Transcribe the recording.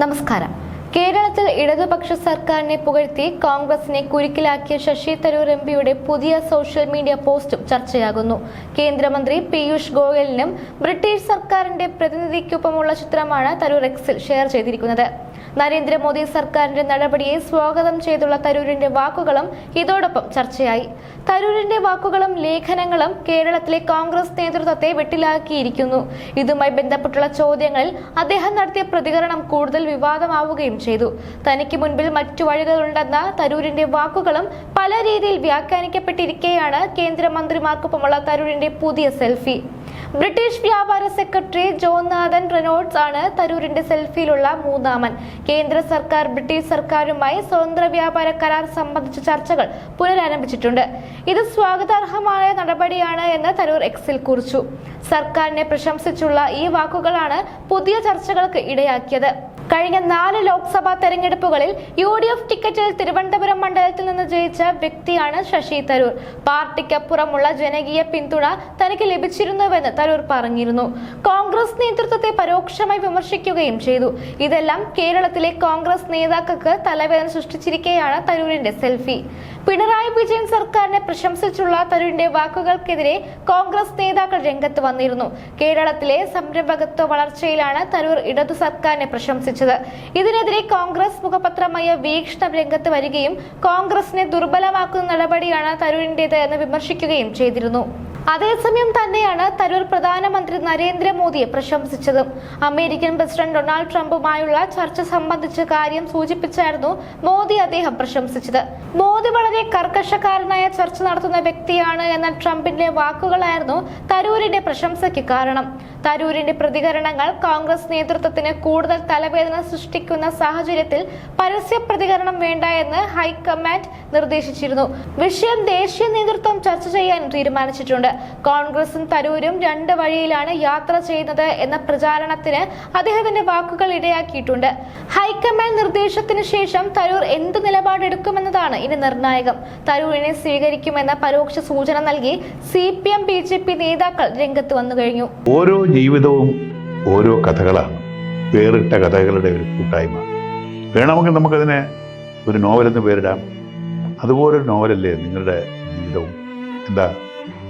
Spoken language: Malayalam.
നമസ്കാരം. കേരളത്തിൽ ഇടതുപക്ഷ സർക്കാരിനെ പുകഴ്ത്തി കോൺഗ്രസിനെ കുരുക്കിലാക്കിയ ശശി തരൂർ എം പിയുടെ പുതിയ സോഷ്യൽ മീഡിയ പോസ്റ്റും ചർച്ചയാകുന്നു. കേന്ദ്രമന്ത്രി പീയൂഷ് ഗോയലിനും ബ്രിട്ടീഷ് സർക്കാരിന്റെ പ്രതിനിധിക്കൊപ്പമുള്ള ചിത്രമാണ് തരൂർ എക്സിൽ ഷെയർ ചെയ്തിരിക്കുന്നത്. നരേന്ദ്രമോദി സർക്കാരിന്റെ നടപടിയെ സ്വാഗതം ചെയ്തുള്ള തരൂരിന്റെ വാക്കുകളും ഇതോടൊപ്പം ചർച്ചയായി. തരൂരിന്റെ വാക്കുകളും ലേഖനങ്ങളും കേരളത്തിലെ കോൺഗ്രസ് നേതൃത്വത്തെ വെട്ടിലാക്കിയിരിക്കുന്നു. ഇതുമായി ബന്ധപ്പെട്ടുള്ള ചോദ്യങ്ങളിൽ അദ്ദേഹം നടത്തിയ പ്രതികരണം കൂടുതൽ വിവാദമാവുകയും ചെയ്തു. തനിക്ക് മുൻപിൽ മറ്റു വഴികളുണ്ടെന്ന തരൂരിന്റെ വാക്കുകളും പല രീതിയിൽ വ്യാഖ്യാനിക്കപ്പെട്ടിരിക്കെയാണ് കേന്ദ്രമന്ത്രിമാർക്കൊപ്പമുള്ള തരൂരിന്റെ പുതിയ സെൽഫി. ബ്രിട്ടീഷ് വ്യാപാര സെക്രട്ടറി ജോൺ ജോനാഥൻ റെനോൾഡ്സ് ആണ് തരൂരിന്റെ സെൽഫിയിലുള്ള മൂന്നാമൻ. കേന്ദ്ര സർക്കാർ ബ്രിട്ടീഷ് സർക്കാരുമായി സ്വതന്ത്ര വ്യാപാര കരാർ സംബന്ധിച്ച ചർച്ചകൾ പുനരാരംഭിച്ചിട്ടുണ്ട്. ഇത് സ്വാഗതാർഹമായ നടപടിയാണ് എന്ന് തരൂർ എക്സിൽ കുറിച്ചു. സർക്കാരിനെ പ്രശംസിച്ചുള്ള ഈ വാക്കുകളാണ് പുതിയ ചർച്ചകൾക്ക് ഇടയാക്കിയത്. കഴിഞ്ഞ നാല് ലോക്സഭാ തെരഞ്ഞെടുപ്പുകളിൽ യു ഡി എഫ് ടിക്കറ്റിൽ തിരുവനന്തപുരം മണ്ഡലത്തിൽ നിന്ന് ജയിച്ച വ്യക്തിയാണ് ശശി തരൂർ. പാർട്ടിക്കപ്പുറമുള്ള ജനകീയ പിന്തുണ തനിക്ക് ലഭിച്ചിരുന്നുവെന്ന് തരൂർ പറഞ്ഞിരുന്നു. കോൺഗ്രസ് നേതൃത്വത്തെ പരോക്ഷമായി വിമർശിക്കുകയും ചെയ്തു. ഇതെല്ലാം കേരളത്തിലെ കോൺഗ്രസ് നേതാക്കൾക്ക് തലവേദന സൃഷ്ടിച്ചിരിക്കെയാണ് തരൂരിന്റെ സെൽഫി. പിണറായി വിജയൻ സർക്കാരിനെ പ്രശംസിച്ചുള്ള തരൂരിന്റെ വാക്കുകൾക്കെതിരെ കോൺഗ്രസ് നേതാക്കൾ രംഗത്ത് വന്നിരുന്നു. കേരളത്തിലെ സംരംഭകത്വ വളർച്ചയിലാണ് തരൂർ ഇടതു സർക്കാരിനെ പ്രശംസിച്ചത്. ഇതിനെതിരെ കോൺഗ്രസ് മുഖപത്രമായ വീക്ഷണം രംഗത്ത് വരികയും കോൺഗ്രസിനെ ദുർബലമാക്കുന്ന നടപടിയാണ് തരൂരിന്റേത് എന്ന് വിമർശിക്കുകയും ചെയ്തിരുന്നു. അതേസമയം തന്നെയാണ് തരൂർ പ്രധാനമന്ത്രി നരേന്ദ്രമോദിയെ പ്രശംസിച്ചത്. അമേരിക്കൻ പ്രസിഡന്റ് ഡൊണാൾഡ് ട്രംപുമായുള്ള ചർച്ച സംബന്ധിച്ച കാര്യം സൂചിപ്പിച്ചായിരുന്നു മോദി അദ്ദേഹം പ്രശംസിച്ചത്. മോദി വളരെ കർക്കശക്കാരനായ ചർച്ച നടത്തുന്ന വ്യക്തിയാണ് എന്ന ട്രംപിന്റെ വാക്കുകളായിരുന്നു തരൂരിന്റെ പ്രശംസയ്ക്ക് കാരണം. തരൂരിന്റെ പ്രതികരണങ്ങൾ കോൺഗ്രസ് നേതൃത്വത്തിന് കൂടുതൽ തലവേദന സൃഷ്ടിക്കുന്ന സാഹചര്യത്തിൽ പരസ്യ പ്രതികരണം വേണ്ട എന്ന് ഹൈക്കമാൻഡ് നിർദ്ദേശിച്ചിരുന്നു. വിഷയം ദേശീയ നേതൃത്വം ചർച്ച ചെയ്യാൻ തീരുമാനിച്ചിട്ടുണ്ട്. കോൺഗ്രസും തരൂരും രണ്ട് വഴിയിലാണ് യാത്ര ചെയ്യുന്നത് എന്ന പ്രചാരണത്തിന് അദ്ദേഹത്തിന്റെ വാക്കുകൾ ഇടയാക്കിയിട്ടുണ്ട്. ഹൈക്കമാൻഡ് നിർദ്ദേശത്തിന് ശേഷം തരൂർ എന്ത് നിലപാടെടുക്കുമെന്നതാണ് ഇനി നിർണായകം. തരൂരിനെ സ്വീകരിക്കുമെന്ന പരോക്ഷ സൂചന നൽകി C P M B J P നേതാക്കൾ രംഗത്ത് വന്നു കഴിഞ്ഞു. ഓരോ ജീവിതവും ഓരോ കഥകളാണ്. വേറിട്ട കഥകളുടെ ഒരു കൂട്ടായ്മ. വേണമെങ്കിൽ നമുക്കതിനെ ഒരു നോവലെന്ന് പേരിടാം. അതുപോലൊരു നോവലല്ലേ നിങ്ങളുടെ ജീവിതവും? എന്താ